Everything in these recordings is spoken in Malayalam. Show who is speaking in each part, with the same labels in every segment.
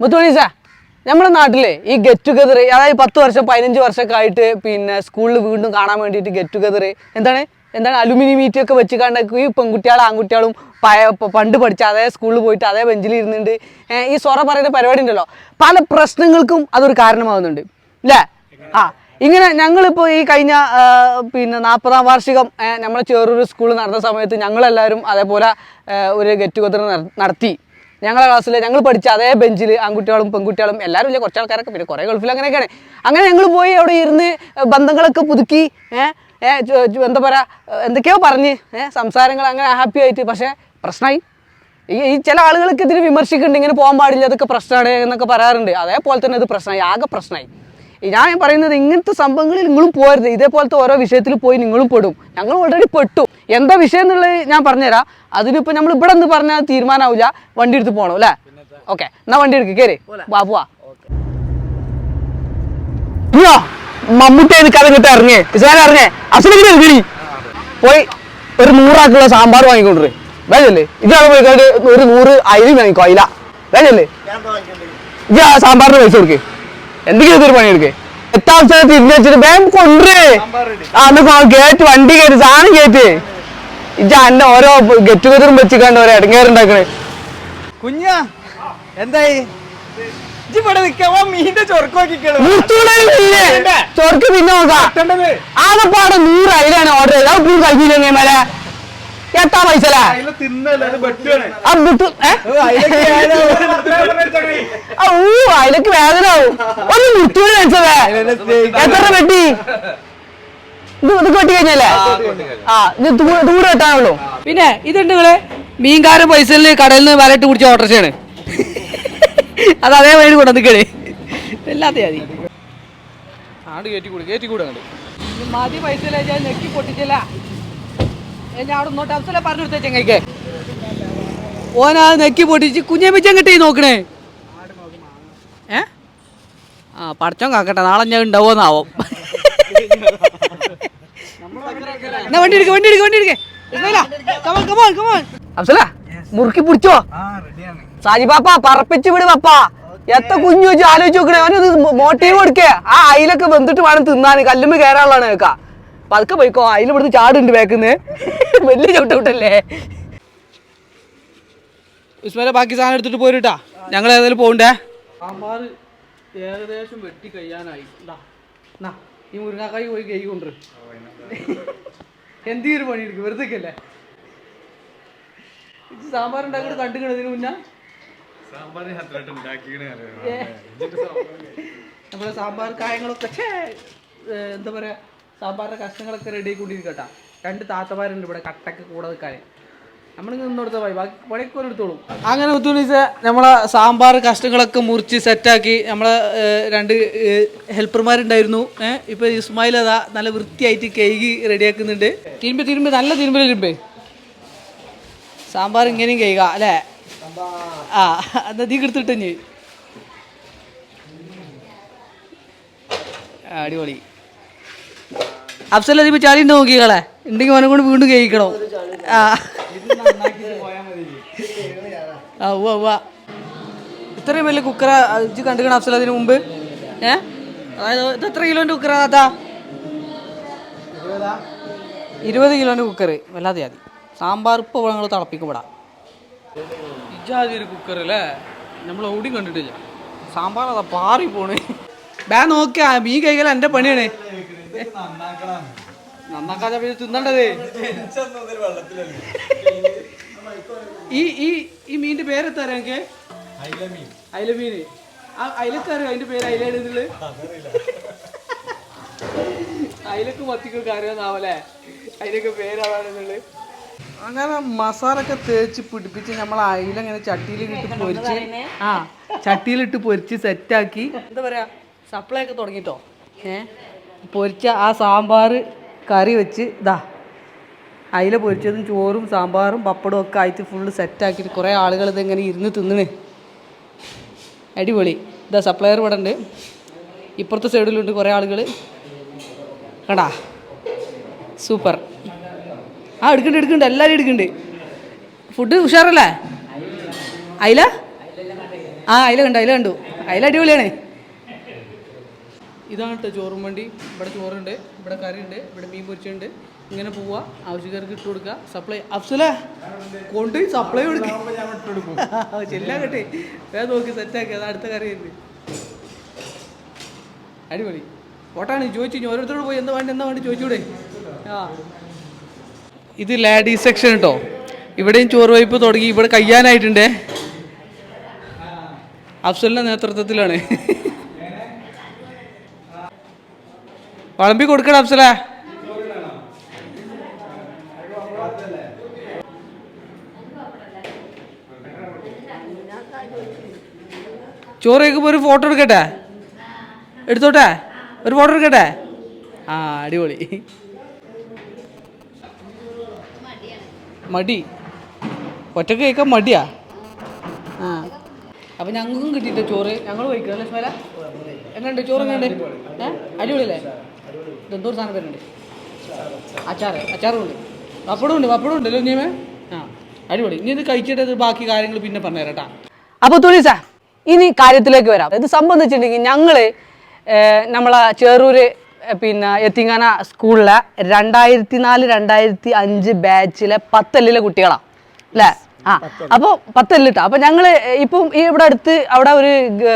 Speaker 1: മുത്തുമണീസ നമ്മുടെ നാട്ടിലെ ഈ ഗെറ്റ് ടുഗദർ അതായത് പത്ത് വർഷം പതിനഞ്ച് വർഷമൊക്കെ ആയിട്ട് പിന്നെ സ്കൂളിൽ വീണ്ടും കാണാൻ വേണ്ടിയിട്ട് ഗെറ്റ് ടുഗദർ എന്താണ്? എന്താണ് അലുമിനി മീറ്റ് ഒക്കെ വെച്ച് കണ്ട ഈ പെൺകുട്ടികളും ആൺകുട്ടികളും പയ പണ്ട് പഠിച്ച അതേ സ്കൂളിൽ പോയിട്ട് അതേ ബെഞ്ചിൽ ഇരുന്നുണ്ട്. ഈ സൊറ പറയുന്ന പരിപാടി ഉണ്ടല്ലോ പല പ്രശ്നങ്ങൾക്കും അതൊരു കാരണമാകുന്നുണ്ട് അല്ലേ ആ ഇങ്ങനെ ഞങ്ങളിപ്പോൾ ഈ കഴിഞ്ഞ പിന്നെ നാൽപ്പതാം വാർഷികം നമ്മളെ ചെറിയൊരു സ്കൂളിൽ നടന്ന സമയത്ത് ഞങ്ങളെല്ലാവരും അതേപോലെ ഒരു ഗെറ്റ് ടുഗദർ നടത്തി. ഞങ്ങളുടെ ക്ലാസ്സിൽ ഞങ്ങൾ പഠിച്ച അതേ ബെഞ്ചിൽ ആൺകുട്ടികളും പെൺകുട്ടികളും എല്ലാവരും ഇല്ല? കുറച്ച് ആൾക്കാരൊക്കെ പിന്നെ കുറേ ഗൾഫിൽ അങ്ങനെയൊക്കെയാണ്. അങ്ങനെ ഞങ്ങൾ പോയി അവിടെ ഇരുന്ന് ബന്ധങ്ങളൊക്കെ പുതുക്കി ഏഹ് എന്താ പറയുക എന്തൊക്കെയോ പറഞ്ഞ് ഏഹ് സംസാരങ്ങൾ അങ്ങനെ ഹാപ്പി ആയിട്ട്. പക്ഷേ പ്രശ്നമായി ഈ ഈ ചില ആളുകൾക്ക് ഇതിന് വിമർശിക്കുന്നുണ്ട് ഇങ്ങനെ പോകാൻ പാടില്ല അതൊക്കെ പ്രശ്നമാണ് എന്നൊക്കെ പറയാറുണ്ട്. അതേപോലെ തന്നെ ഇത് പ്രശ്നമായി ആകെ പ്രശ്നമായി ഞാൻ പറയുന്നത് ഇങ്ങനത്തെ സംഭവങ്ങളിൽ നിങ്ങളും പോരുത് ഇതേപോലത്തെ ഓരോ വിഷയത്തിൽ പോയി നിങ്ങളും പെടും. ഞങ്ങൾ ഓൾറെഡി പെട്ടു. എന്താ വിഷയം എന്നുള്ളത് ഞാൻ പറഞ്ഞുതരാം. അതിനിപ്പോൾ നമ്മൾ ഇവിടെ നിന്ന് പറഞ്ഞാൽ തീരുമാനമാവില്ല വണ്ടി എടുത്ത് പോകണം അല്ലേ? ഓക്കെ എന്നാ വണ്ടി എടുക്ക്. കയറി ബാബുവാ മമ്മൂട്ടി കഥ കിട്ടാ ഇറങ്ങേ. ഇസാൻ ഇറങ്ങേ. അസുഖം ഇറങ്ങി പോയി ഒരു നൂറാക്കുള്ള സാമ്പാർ വാങ്ങിക്കൊണ്ടിரு വേണ്ടല്ലേ ഇതാണ് പോയി ഒരു നൂറ് അയില വാങ്ങിക്കോ അയില. വേണ്ടല്ലേ ഇജ്ജ് ആ സാമ്പാറിന് പൈസ കൊടുക്ക്. എന്തെങ്കിലും ഇതൊരു പണിയെടുക്കേ? എത്താവശ്യം സ്ഥലത്ത് ഇരുന്ന് വെച്ചിട്ട് വേഗം കൊണ്ടുവരേ. ആ എന്നാ ഗേറ്റ് വണ്ടി കയറ്റി സാധനം കയറ്റി. ഇജ്ജ അന്നെ ഓരോ ഗെറ്റ് ടുഗദറും വെച്ചിക്കാണ്ട് ഓരോ ഇടങ്ങേറുണ്ടാക്കണേ.
Speaker 2: കുഞ്ഞ എന്തായി? ഇവിടെ മീന്റെ
Speaker 1: ചൊർക്ക് പിന്നെ നോക്കാം. ആകെപ്പാടെ നൂറ് അയിലാണ് ഓർഡർ ചെയ്തത്. അത് കഴിഞ്ഞില്ലേ മേലെ? എത്താ പൈസ അതിലേക്ക് വേദന ആവും. ഒന്ന് മുട്ടൂര് വെച്ചതേ എത്ര വെട്ടി? ഇത് ഇത് വെട്ടി കഴിഞ്ഞല്ലേ? ആ ഇത് വെട്ടാനുള്ളൂ. പിന്നെ ഇതുണ്ട് നിങ്ങൾ മീൻകാരൻ പൈസയിൽ കടയിൽ നിന്ന് വലയിട്ട് കുടിച്ച ഓട്ടർഷയാണ് അത് അതേ വഴി കൊണ്ടുവന്നിക്കണേ എല്ലാത്ത മതി ആണ്ട് കയറ്റി കൂടി കയറ്റി കൂടെ മതി പൈസ ഞെക്കി നെക്കി പൊട്ടിച്ചില്ല. ഞാൻ അവിടെ നോട്ട് അവസരം പറഞ്ഞു കൊടുത്ത ചെങ്ങയ്ക്ക്. ഓനാ നെക്കി പൊട്ടിച്ച് കുഞ്ഞമ്മിച്ചൻ കിട്ടി നോക്കണേ. ഏ? ആ പടച്ചോൻ കാക്കട്ടെ നാളെ ഞാൻ ഉണ്ടാവുമെന്നാവും. എന്നാ വണ്ടി എടുക്ക വണ്ടി എടുക്ക വണ്ടി എടുക്ക. അഫ്സല മുറുക്കി പിടിച്ചോ? സാജിബാപ്പ പറപ്പിച്ചു വിട് പാപ്പ. എത്ര കുഞ്ഞു വെച്ച് ആലോചിച്ച് നോക്കണേ അവനത് മോട്ടീവ് കൊടുക്കേ. ആ അയിലൊക്കെ വെന്തിട്ട് വേണം തിന്നാൻ കല്ലുമ്പ് കയറാനുള്ളതാണ് കേക്കാ. പതുക്കെ പോയിക്കോ. അതിൽ ഇവിടുന്ന് ചാടുണ്ട് ബാക്കിന്ന്. വലിയ ചവിട്ടവിട്ടല്ലേ ഉസ്മാനെ ബാക്കി സാധനം എടുത്തിട്ട് പോരുട്ടാ. ഞങ്ങൾ ഏതായാലും പോകണ്ടേ സാമ്പാർ ഏകദേശം വെട്ടി കഴിയാനായി. ഈ മുരുങ്ങാക്കായി പോയി കൈ കൊണ്ടു ഒരു പണി എടുക്കും വെറുതെ അല്ലേ ഇത് സാമ്പാർ ഉണ്ടാക്കിയിട്ട് കണ്ടുകിണതിന് മുന്നേ? നമ്മളെ സാമ്പാർ കായങ്ങളൊക്കെ എന്താ പറയാ സാമ്പാറിന്റെ കഷ്ണങ്ങളൊക്കെ റെഡി ആയിക്കൊണ്ടിരിക്കട്ടാ. രണ്ട് താത്തമാരുണ്ട് ഇവിടെ കട്ടക്ക് കൂടെ നിൽക്കാൻ. നമ്മളിങ്ങനെ നിന്നെടുത്ത പോയി ബാക്കി പണിയൊക്കെ എടുത്തോളൂ അങ്ങനെ ഉത്തൂണീസ് നമ്മളെ സാമ്പാർ കഷ്ണങ്ങളൊക്കെ മുറിച്ച് സെറ്റാക്കി നമ്മളെ രണ്ട് ഹെൽപ്പർമാരുണ്ടായിരുന്നു. ഏഹ് ഇപ്പൊ ഇസ്മായിൽ അതാ നല്ല വൃത്തിയായിട്ട് കഴുകി റെഡിയാക്കുന്നുണ്ട്. തിരുമ്പ് തിരുമ്പ് നല്ല തിരുമ്പ് തിരുമ്പേ. സാമ്പാർ ഇങ്ങനെയും കൈക അല്ലേ? ആ എന്നാ തീ എടുത്തിട്ട് അടിപൊളി. അഫ്സൽ അതിപ്പോ ചാടി ഉണ്ടോ നോക്കിക്കളെ ഉണ്ടെങ്കിൽ അവനെ കൊണ്ട് വീണ്ടും കഴിക്കണോ ആ. ആ ഉവ്വ ഉവ്വ. ഇത്രയും വലിയ കുക്കറ ഇജ്ജ് കണ്ടുകണ അഫ്സൽ അതിന് മുമ്പ്? ഏ? അതായത് ഇത് എത്ര കിലോന്റെ കുക്കറാ താത്താ? ഇരുപത് കിലോന്റെ കുക്കർ വല്ലാതെ മതി സാമ്പാർ ഇപ്പോൾ ഞങ്ങൾ തിളപ്പിക്കപ്പെടാം ഇജാതി ഒരു കുക്കർ അല്ലേ? നമ്മൾ ഓടി കണ്ടിട്ടില്ല. സാമ്പാർ അതാ പാറി പോണ്. ബാ നോക്കിയാ മീൻ കഴിക്കല എന്റെ പണിയാണ്. നന്നാക്കാതെ പിന്നെ തിന്നണ്ടതേ? ഈ ഈ ഈ മീനിന്റെ പേരെത്താ എനിക്ക് അയില മീന് ആ അയിലത്താരോ അതിന്റെ പേര് അയിലാണ് ഇതിൽ? അയിലക്ക് മത്തിക്കൊക്കെ അറിയാന്നാവല്ലേ അതിനൊക്കെ പേരാണെന്നുള്ളത് അങ്ങനെ മസാലൊക്കെ തേച്ച് പിടിപ്പിച്ച് നമ്മൾ അയില ഇങ്ങനെ ചട്ടിയിലിട്ട് പൊരിച്ച് ആ ചട്ടിയിലിട്ട് പൊരിച്ച് സെറ്റാക്കി എന്താ പറയാ? സപ്ലൈ ഒക്കെ തുടങ്ങിട്ടോ? ഏ? പൊരിച്ച ആ സാമ്പാർ കറി വെച്ച് ഇതാ അയില പൊരിച്ചതും ചോറും സാമ്പാറും പപ്പടവും ഒക്കെ ആയിട്ട് ഫുള്ള് സെറ്റാക്കിയിട്ട് കുറേ ആളുകൾ ഇതിങ്ങനെ ഇരുന്ന് തിന്നണ്. അടിപൊളി. ഇതാ സപ്ലയർ ഇവിടെ ഉണ്ട് ഇപ്പുറത്തെ സൈഡിലുണ്ട് കുറേ ആളുകൾ. കണ്ടാ? സൂപ്പർ ആ എടുക്കണ്ട് എടുക്കണ്ട്. എല്ലാവരും എടുക്കണ്ട്. ഫുഡ് ഉഷാറല്ലേ? അയില? ആ അയില കണ്ടു അയില കണ്ടു. അയില അടിപൊളിയാണ്. ഇതാണ് കേട്ടോ ചോറും വണ്ടി. ഇവിടെ ചോറുണ്ട് ഇവിടെ കറിയുണ്ട് ഇവിടെ മീൻ പൊരിച്ചുണ്ട് ഇങ്ങനെ പോവുക ആവശ്യക്കാർക്ക് ഇട്ട് കൊടുക്കുക. സപ്ലൈ അഫ്സല കൊണ്ട് സപ്ലൈ കൊടുക്കുക ചെല്ലാ കേട്ടെ വേഗം നോക്കി സെറ്റാക്കി അത് അടുത്ത കറി അടിപൊളി. ഓട്ടാണ് ചോദിച്ചു ഓരോരുത്തരോട് പോയി എന്താ വേണ്ടി എന്താ വേണ്ടി ചോദിച്ചൂടെ. ആ. ഇത് ലാഡീസ് സെക്ഷൻ കേട്ടോ ഇവിടെയും ചോറ് വൈപ്പ് തുടങ്ങി. ഇവിടെ കയ്യാനായിട്ടുണ്ട്. അഫ്സലിന്റെ നേതൃത്വത്തിലാണ്. വളമ്പി കൊടുക്കണം അഫ്സലേ. ചോറ് ഒരു ഫോട്ടോ എടുക്കട്ടെ? എടുത്തോട്ടെ? ഒരു ഫോട്ടോ എടുക്കട്ടെ? ആ അടിപൊളി. മടി. ഒറ്റയ്ക്ക് കഴിക്കാൻ മടിയാ? ആ. അപ്പം ഞങ്ങൾക്കും കിട്ടിയിട്ട് ചോറ്? ഞങ്ങൾ കഴിക്കണല്ലേ എങ്ങനെയുണ്ട് ചോറ് എങ്ങനെയുണ്ട് ഏ? അടിപൊളിയല്ലേ? ഒരു സാധനം വരുന്നുണ്ട് അച്ചാറ് അച്ചാറും ഉണ്ട് പപ്പടം ഉണ്ട് പപ്പടം ആ അടിപൊളി. ഇനി ഇത് കഴിച്ചിട്ട് ബാക്കി കാര്യങ്ങൾ പിന്നെ പറഞ്ഞുതരാം കേട്ടാ. അപ്പോൾ സാ ഇനി കാര്യത്തിലേക്ക് വരാം. ഇത് സംബന്ധിച്ചിട്ടുണ്ടെങ്കിൽ ഞങ്ങൾ നമ്മളെ ചേറൂര് പിന്നെ എത്തിങ്ങാന സ്കൂളിലെ രണ്ടായിരത്തി നാല് രണ്ടായിരത്തി അഞ്ച് ബാച്ചിലെ പത്തല്ലിലെ കുട്ടികളാണ് അല്ലേ? ആ അപ്പോൾ പത്തല്ലിട്ട. അപ്പോൾ ഞങ്ങൾ ഇപ്പം ഈ ഇവിടെ അടുത്ത് അവിടെ ഒരു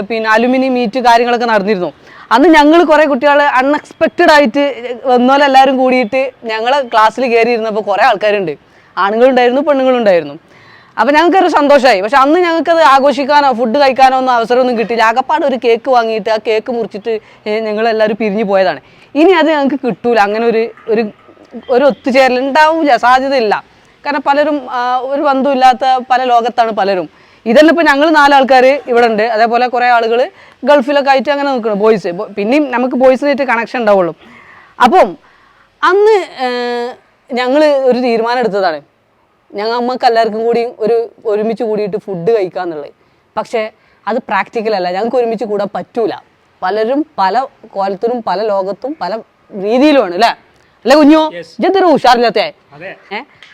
Speaker 1: പിന്നെ അലുമിനി മീറ്റ് കാര്യങ്ങളൊക്കെ നടന്നിരുന്നു. അന്ന് ഞങ്ങൾ കുറേ കുട്ടികൾ അൺഎക്സ്പെക്റ്റഡ് ആയിട്ട് വന്നോലെ എല്ലാവരും കൂടിയിട്ട് ഞങ്ങൾ ക്ലാസ്സിൽ കയറിയിരുന്നപ്പോൾ കുറേ ആൾക്കാരുണ്ട്. ആണുങ്ങളുണ്ടായിരുന്നു പെണ്ണുങ്ങളുണ്ടായിരുന്നു. അപ്പോൾ ഞങ്ങൾക്കൊരു സന്തോഷമായി പക്ഷെ അന്ന് ഞങ്ങൾക്കത് ആഘോഷിക്കാനോ ഫുഡ് കഴിക്കാനോ ഒന്നും അവസരമൊന്നും കിട്ടിയില്ല. ആകപ്പാട് ഒരു കേക്ക് വാങ്ങിയിട്ട് ആ കേക്ക് മുറിച്ചിട്ട് ഞങ്ങളെല്ലാവരും പിരിഞ്ഞു പോയതാണ്. ഇനി അത് ഞങ്ങൾക്ക് കിട്ടൂല. അങ്ങനെ ഒരു ഒരു ഒരു ഒത്തുചേരൽ ഉണ്ടാവില്ല സാധ്യതയില്ല. കാരണം പലരും ഒരു ബന്ധമില്ലാത്ത പല ലോകത്താണ് പലരും. ഇതെല്ലാം ഇപ്പോൾ ഞങ്ങൾ നാലാൾക്കാർ ഇവിടെ ഉണ്ട് അതേപോലെ കുറേ ആളുകൾ ഗൾഫിലൊക്കെ ആയിട്ട് അങ്ങനെ നിൽക്കണം ബോയ്സ് പിന്നെയും നമുക്ക് ബോയ്സിനായിട്ട് കണക്ഷൻ ഉണ്ടാവുള്ളൂ. അപ്പം അന്ന് ഞങ്ങൾ ഒരു തീരുമാനം എടുത്തതാണ്. ഞങ്ങൾ അമ്മയ്ക്ക് എല്ലാവർക്കും കൂടി ഒരു ഒരുമിച്ച് കൂടിയിട്ട് ഫുഡ് കഴിക്കാന്നുള്ളത് പക്ഷേ അത് പ്രാക്ടിക്കൽ അല്ല. ഞങ്ങൾക്ക് ഒരുമിച്ച് കൂടാൻ പറ്റൂല. പലരും പല കോലത്തിലും പല ലോകത്തും പല രീതിയിലുമാണ് അല്ലേ? അല്ലേ കുഞ്ഞു? ഇതൊരു ഉഷാറില്ലാത്ത?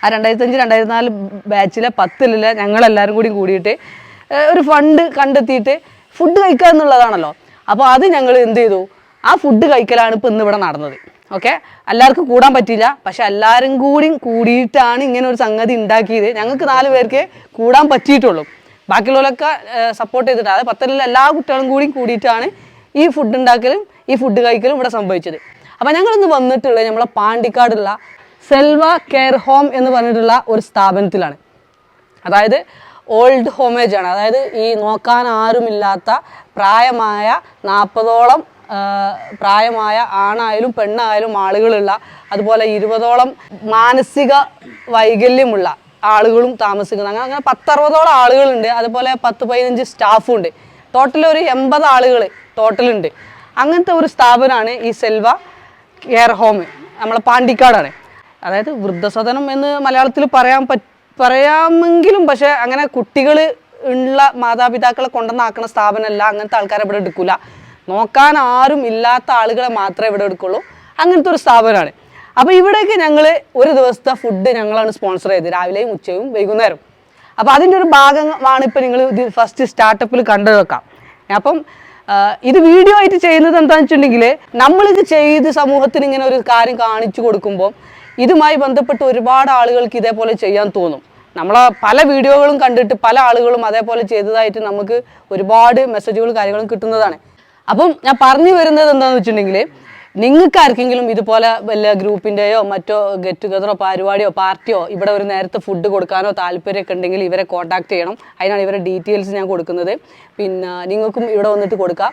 Speaker 1: ആ രണ്ടായിരത്തി അഞ്ച് രണ്ടായിരത്തി നാല് ബാച്ചിലെ പത്തിലെ ഞങ്ങളെല്ലാവരും കൂടി കൂടിയിട്ട് ഒരു ഫണ്ട് കണ്ടെത്തിയിട്ട് ഫുഡ് കഴിക്കുക എന്നുള്ളതാണല്ലോ. അപ്പോൾ അത് ഞങ്ങൾ എന്ത് ചെയ്തു? ആ ഫുഡ് കഴിക്കലാണ് ഇപ്പം ഇന്ന് ഇവിടെ നടന്നത്. ഓക്കെ എല്ലാവർക്കും കൂടാൻ പറ്റില്ല പക്ഷെ എല്ലാവരും കൂടി കൂടിയിട്ടാണ് ഇങ്ങനെ ഒരു സംഗതി ഉണ്ടാക്കിയത്. ഞങ്ങൾക്ക് നാല് പേർക്ക് കൂടാൻ പറ്റിയിട്ടുള്ളൂ. ബാക്കിയുള്ളവരൊക്കെ സപ്പോർട്ട് ചെയ്തിട്ട് അതായത് പത്തലിലെ എല്ലാ കുട്ടികളും കൂടി കൂടിയിട്ടാണ് ഈ ഫുഡ് ഉണ്ടാക്കലും ഈ ഫുഡ് കഴിക്കലും ഇവിടെ സംഭവിച്ചത്. അപ്പം ഞങ്ങളിന്ന് വന്നിട്ടുള്ളത് നമ്മളെ പാണ്ടിക്കാടുള്ള സെൽവ കെയർ ഹോം എന്ന് പറഞ്ഞിട്ടുള്ള ഒരു സ്ഥാപനത്തിലാണ്. അതായത് ഓൾഡ് ഹോമേജ് ആണ്. അതായത് ഈ നോക്കാൻ ആരുമില്ലാത്ത പ്രായമായ നാൽപ്പതോളം പ്രായമായ ആണായാലും പെണ്ണായാലും ആളുകളുള്ള അതുപോലെ ഇരുപതോളം മാനസിക വൈകല്യമുള്ള ആളുകളും താമസിക്കുന്നത് അങ്ങനെ അങ്ങനെ പത്തറുപതോളം ആളുകളുണ്ട്. അതുപോലെ പത്ത് പതിനഞ്ച് സ്റ്റാഫും ഉണ്ട് ടോട്ടൽ ഒരു എൺപത് ആളുകൾ ടോട്ടലുണ്ട്. അങ്ങനത്തെ ഒരു സ്ഥാപനമാണ് ഈ സെൽവ കെയർ ഹോം നമ്മളെ പാണ്ടിക്കാടാണ്. അതായത് വൃദ്ധസദനം എന്ന് മലയാളത്തിൽ പറയാൻ പ പറയാമെങ്കിലും പക്ഷേ അങ്ങനെ കുട്ടികൾ ഉള്ള മാതാപിതാക്കളെ കൊണ്ടുവന്നാക്കുന്ന സ്ഥാപനമല്ല അങ്ങനത്തെ ആൾക്കാരെ ഇവിടെ എടുക്കില്ല നോക്കാൻ ആരും ഇല്ലാത്ത ആളുകളെ മാത്രമേ ഇവിടെ എടുക്കുള്ളൂ. അങ്ങനത്തെ ഒരു സ്ഥാപനമാണ്. അപ്പോൾ ഇവിടേക്ക് ഞങ്ങൾ ഒരു ദിവസത്തെ ഫുഡ് ഞങ്ങളാണ് സ്പോൺസർ ചെയ്തത് രാവിലെയും ഉച്ചയും വൈകുന്നേരം. അപ്പോൾ അതിന്റെ ഒരു ഭാഗമാണ് ഇപ്പോൾ നിങ്ങൾ ഇത് ഫസ്റ്റ് സ്റ്റാർട്ടപ്പിൽ കണ്ടു വെക്കാം. അപ്പം ഇത് വീഡിയോ ആയിട്ട് ചെയ്യുന്നത് എന്താണെന്ന് വെച്ചിട്ടുണ്ടെങ്കിൽ നമ്മളിത് ചെയ്ത് സമൂഹത്തിന് ഇങ്ങനെ ഒരു കാര്യം കാണിച്ചു കൊടുക്കുമ്പോൾ ഇതുമായി ബന്ധപ്പെട്ട് ഒരുപാട് ആളുകൾക്ക് ഇതേപോലെ ചെയ്യാൻ തോന്നും. നമ്മളെ പല വീഡിയോകളും കണ്ടിട്ട് പല ആളുകളും അതേപോലെ ചെയ്തതായിട്ട് നമുക്ക് ഒരുപാട് മെസ്സേജുകളും കാര്യങ്ങളും കിട്ടുന്നതാണ്. അപ്പം ഞാൻ പറഞ്ഞു വരുന്നത് എന്താണെന്ന് വെച്ചിട്ടുണ്ടെങ്കിൽ നിങ്ങൾക്ക് ആർക്കെങ്കിലും ഇതുപോലെ വല്ല ഗ്രൂപ്പിന്റെയോ മറ്റോ ഗെറ്റ് ടുഗതറോ പരിപാടിയോ പാർട്ടിയോ ഇവിടെ ഒരു നേരത്തെ ഫുഡ് കൊടുക്കാനോ താല്പര്യമൊക്കെ ഉണ്ടെങ്കിൽ ഇവരെ കോൺടാക്ട് ചെയ്യണം. അതിനാണ് ഇവരുടെ ഡീറ്റെയിൽസ് ഞാൻ കൊടുക്കുന്നത്. പിന്നെ നിങ്ങൾക്കും ഇവിടെ വന്നിട്ട് കൊടുക്കാം.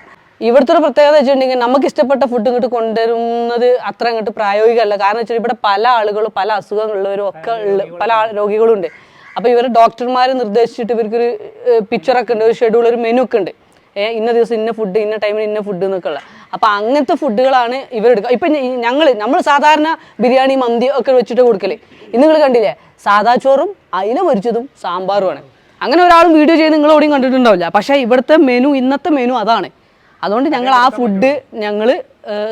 Speaker 1: ഇവിടുത്തെ ഒരു പ്രത്യേകത വെച്ചിട്ടുണ്ടെങ്കിൽ നമുക്ക് ഇഷ്ടപ്പെട്ട ഫുഡ് ഇങ്ങോട്ട് കൊണ്ടുവരുന്നത് അത്ര അങ്ങോട്ട് പ്രായോഗികമല്ല. കാരണം വെച്ചാൽ ഇവിടെ പല ആളുകളും പല അസുഖങ്ങളുള്ളവരും ഒക്കെ ഉള്ള പല രോഗികളുണ്ട്. അപ്പോൾ ഇവർ ഡോക്ടർമാർ നിർദ്ദേശിച്ചിട്ട് ഇവർക്കൊരു പിക്ചറൊക്കെ ഉണ്ട് ഒരു ഷെഡ്യൂൾ ഒരു മെനു ഒക്കെ ഉണ്ട്. ഇന്ന ദിവസം ഇന്ന ഫുഡ് ഇന്ന ടൈമിന് ഇന്ന ഫുഡ് എന്നൊക്കെ ഉള്ള അപ്പം അങ്ങനത്തെ ഫുഡുകളാണ് ഇവരെടുക്കുക ഇപ്പം ഞങ്ങൾ നമ്മൾ സാധാരണ ബിരിയാണി മന്തി ഒക്കെ വെച്ചിട്ട് കൊടുക്കൽ. ഇന്ന് നിങ്ങൾ കണ്ടില്ലേ? സാദാ ചോറും അയില പൊരിച്ചതും സാമ്പാറുമാണ് അങ്ങനെ ഒരാളും വീഡിയോ ചെയ്ത് നിങ്ങൾ ഓടിയും കണ്ടിട്ടുണ്ടാവില്ല. പക്ഷേ ഇവിടുത്തെ മെനു ഇന്നത്തെ മെനു അതാണ്. അതുകൊണ്ട് ഞങ്ങൾ ആ ഫുഡ് ഞങ്ങൾ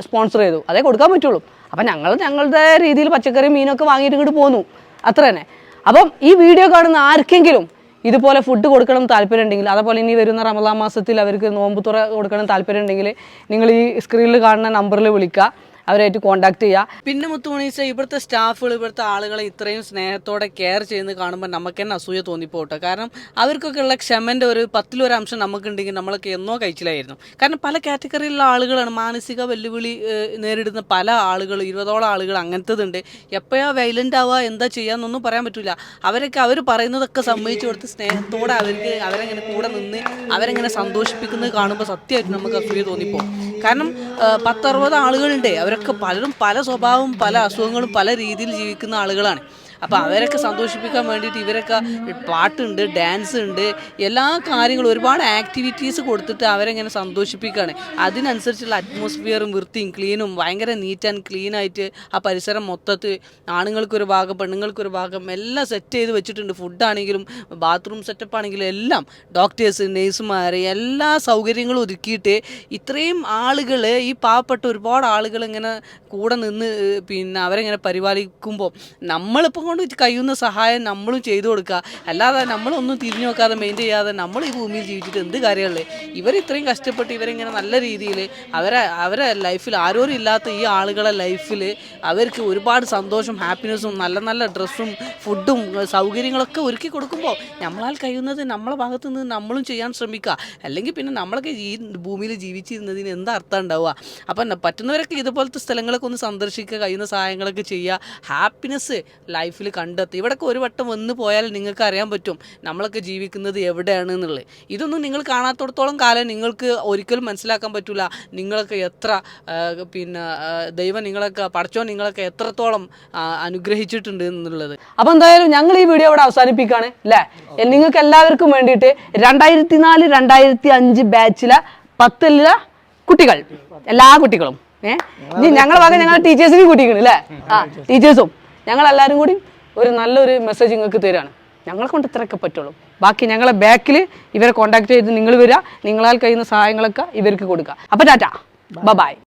Speaker 1: സ്പോൺസർ ചെയ്തു. അതേ കൊടുക്കാൻ പറ്റുള്ളൂ. അപ്പം ഞങ്ങൾ ഞങ്ങളുടെ രീതിയിൽ പച്ചക്കറി മീനൊക്കെ വാങ്ങിയിട്ട് ഇങ്ങോട്ട് പോന്നു. അത്ര തന്നെ അപ്പം ഈ വീഡിയോ കാണുന്ന ആർക്കെങ്കിലും ഇതുപോലെ ഫുഡ് കൊടുക്കണം താല്പര്യം ഉണ്ടെങ്കിൽ അതുപോലെ ഇനി വരുന്ന റമദാ മാസത്തിൽ അവർക്ക് നോമ്പ് തുറ കൊടുക്കണം താല്പര്യം ഉണ്ടെങ്കിൽ നിങ്ങൾ ഈ സ്ക്രീനിൽ കാണുന്ന നമ്പറിൽ വിളിക്കുക. അവരായിട്ട് കോണ്ടാക്ട് ചെയ്യുക പിന്നെ മുത്തുമണീസ ഇവിടുത്തെ സ്റ്റാഫുകൾ ഇവിടുത്തെ ആളുകളെ ഇത്രയും സ്നേഹത്തോടെ കെയർ ചെയ്യുന്നത് കാണുമ്പോൾ നമുക്ക് തന്നെ അസൂയ തോന്നിപ്പോട്ടെ കാരണം അവർക്കൊക്കെ ഉള്ള ക്ഷമന്റെ ഒരു പത്തിലൊരു അംശം നമുക്കുണ്ടെങ്കിൽ നമ്മളൊക്കെ എന്നോ കഴിച്ചിലായിരുന്നു. കാരണം പല കാറ്റഗറിയിലുള്ള ആളുകളാണ്. മാനസിക വെല്ലുവിളി നേരിടുന്ന പല ആളുകൾ ഇരുപതോളം ആളുകൾ അങ്ങനത്തതുണ്ട്. എപ്പോഴാ വൈലന്റ് ആവുക എന്താ ചെയ്യാന്നൊന്നും പറയാൻ പറ്റില്ല അവരൊക്കെ അവർ പറയുന്നതൊക്കെ സമ്മതിച്ചു കൊടുത്ത് സ്നേഹത്തോടെ അവർക്ക് അവരെങ്ങനെ കൂടെ നിന്ന് അവരെങ്ങനെ സന്തോഷിപ്പിക്കുന്നത് കാണുമ്പോൾ സത്യമായിട്ട് നമുക്ക് അസൂയ തോന്നിപ്പോകും കാരണം പത്തറുപത് ആളുകളുണ്ട് അവരൊക്കെ പലരും പല സ്വഭാവവും പല അസുഖങ്ങളും പല രീതിയിൽ ജീവിക്കുന്ന ആളുകളാണ്. അപ്പോൾ അവരൊക്കെ സന്തോഷിപ്പിക്കാൻ വേണ്ടിയിട്ട് ഇവരൊക്കെ പാട്ടുണ്ട് ഡാൻസ് ഉണ്ട് എല്ലാ കാര്യങ്ങളും ഒരുപാട് ആക്ടിവിറ്റീസ് കൊടുത്തിട്ട് അവരെങ്ങനെ സന്തോഷിപ്പിക്കുകയാണ്. അതിനനുസരിച്ചുള്ള അറ്റ്മോസ്ഫിയറും വൃത്തിയും ക്ലീനും ഭയങ്കര നീറ്റ് ആൻഡ് ക്ലീൻ ആയിട്ട് ആ പരിസരം മൊത്തത്തിൽ ആണുങ്ങൾക്കൊരു ഭാഗം പെണ്ണുങ്ങൾക്കൊരു ഭാഗം എല്ലാം സെറ്റ് ചെയ്ത് വെച്ചിട്ടുണ്ട്. ഫുഡാണെങ്കിലും ബാത്റൂം സെറ്റപ്പ് ആണെങ്കിലും എല്ലാം ഡോക്ടേഴ്സ് നേഴ്സുമാർ എല്ലാ സൗകര്യങ്ങളും ഒരുക്കിയിട്ട് ഇത്രയും ആളുകൾ ഈ പാവപ്പെട്ട ഒരുപാട് ആളുകൾ ഇങ്ങനെ കൂടെ നിന്ന് പിന്നെ അവരെങ്ങനെ പരിപാലിക്കുമ്പോൾ നമ്മളിപ്പോൾ കൊണ്ട് കഴിയുന്ന സഹായം നമ്മളും ചെയ്തു കൊടുക്കുക. അല്ലാതെ നമ്മളൊന്നും തിരിഞ്ഞു നോക്കാതെ മെയിൻ ചെയ്യാതെ നമ്മൾ ഈ ഭൂമിയിൽ ജീവിച്ചിട്ട് എന്ത് കാര്യമുള്ളത് ഇവർ ഇത്രയും കഷ്ടപ്പെട്ട് ഇവരിങ്ങനെ നല്ല രീതിയിൽ അവരെ അവരെ ലൈഫിൽ ആരോരും ഇല്ലാത്ത ഈ ആളുകളെ ലൈഫിൽ അവർക്ക് ഒരുപാട് സന്തോഷം ഹാപ്പിനെസ്സും നല്ല നല്ല ഡ്രസ്സും ഫുഡും സൗകര്യങ്ങളൊക്കെ ഒരുക്കി കൊടുക്കുമ്പോൾ നമ്മളാൽ കഴിയുന്നത് നമ്മളെ ഭാഗത്തു നിന്ന് നമ്മളും ചെയ്യാൻ ശ്രമിക്കുക. അല്ലെങ്കിൽ പിന്നെ നമ്മളൊക്കെ ഈ ഭൂമിയിൽ ജീവിച്ചിരുന്നതിന് എന്താ അർത്ഥം ഉണ്ടാവുക? അപ്പം പറ്റുന്നവരൊക്കെ ഇതുപോലത്തെ സ്ഥലങ്ങളൊക്കെ ഒന്ന് സന്ദർശിക്കുക കഴിയുന്ന സഹായങ്ങളൊക്കെ ചെയ്യുക. ഹാപ്പിനെസ് ലൈഫിൽ കണ്ടെത്തുക ഇവിടെയൊക്കെ ഒരു വട്ടം വന്ന് പോയാൽ നിങ്ങൾക്ക് അറിയാൻ പറ്റും നമ്മളൊക്കെ ജീവിക്കുന്നത് എവിടെയാണ് എന്നുള്ളത്. ഇതൊന്നും നിങ്ങൾ കാണാത്തടത്തോളം കാലം നിങ്ങൾക്ക് ഒരിക്കലും മനസ്സിലാക്കാൻ പറ്റില്ല നിങ്ങളൊക്കെ എത്ര പിന്നെ ദൈവം നിങ്ങളൊക്കെ പഠിച്ചോ നിങ്ങളൊക്കെ എത്രത്തോളം അനുഗ്രഹിച്ചിട്ടുണ്ട് എന്നുള്ളത്. അപ്പോൾ എന്തായാലും ഞങ്ങൾ ഈ വീഡിയോ ഇവിടെ അവസാനിപ്പിക്കുകയാണ് അല്ലേ? നിങ്ങൾക്ക് എല്ലാവർക്കും വേണ്ടിയിട്ട് രണ്ടായിരത്തി നാല് രണ്ടായിരത്തി അഞ്ച് ബാച്ചിലെ പത്തിലെ കുട്ടികൾ എല്ലാ കുട്ടികളും ഏഹ് ഇനി ഞങ്ങളെ ഭാഗം ഞങ്ങൾ ടീച്ചേഴ്സിനും കൂട്ടിക്കണം അല്ലേ? ആ ടീച്ചേഴ്സും ഞങ്ങൾ എല്ലാവരും കൂടി ഒരു നല്ലൊരു മെസ്സേജ് നിങ്ങൾക്ക് തരാണ്. ഞങ്ങളെ കൊണ്ട് ഇത്രയൊക്കെ പറ്റുള്ളൂ. ബാക്കി ഞങ്ങളെ ബാക്കിൽ ഇവരെ കോൺടാക്ട് ചെയ്ത് നിങ്ങൾ വരിക നിങ്ങളാൽ കഴിയുന്ന സഹായങ്ങളൊക്കെ ഇവർക്ക് കൊടുക്കുക അപ്പോൾ ടാറ്റ. ബ ബായ്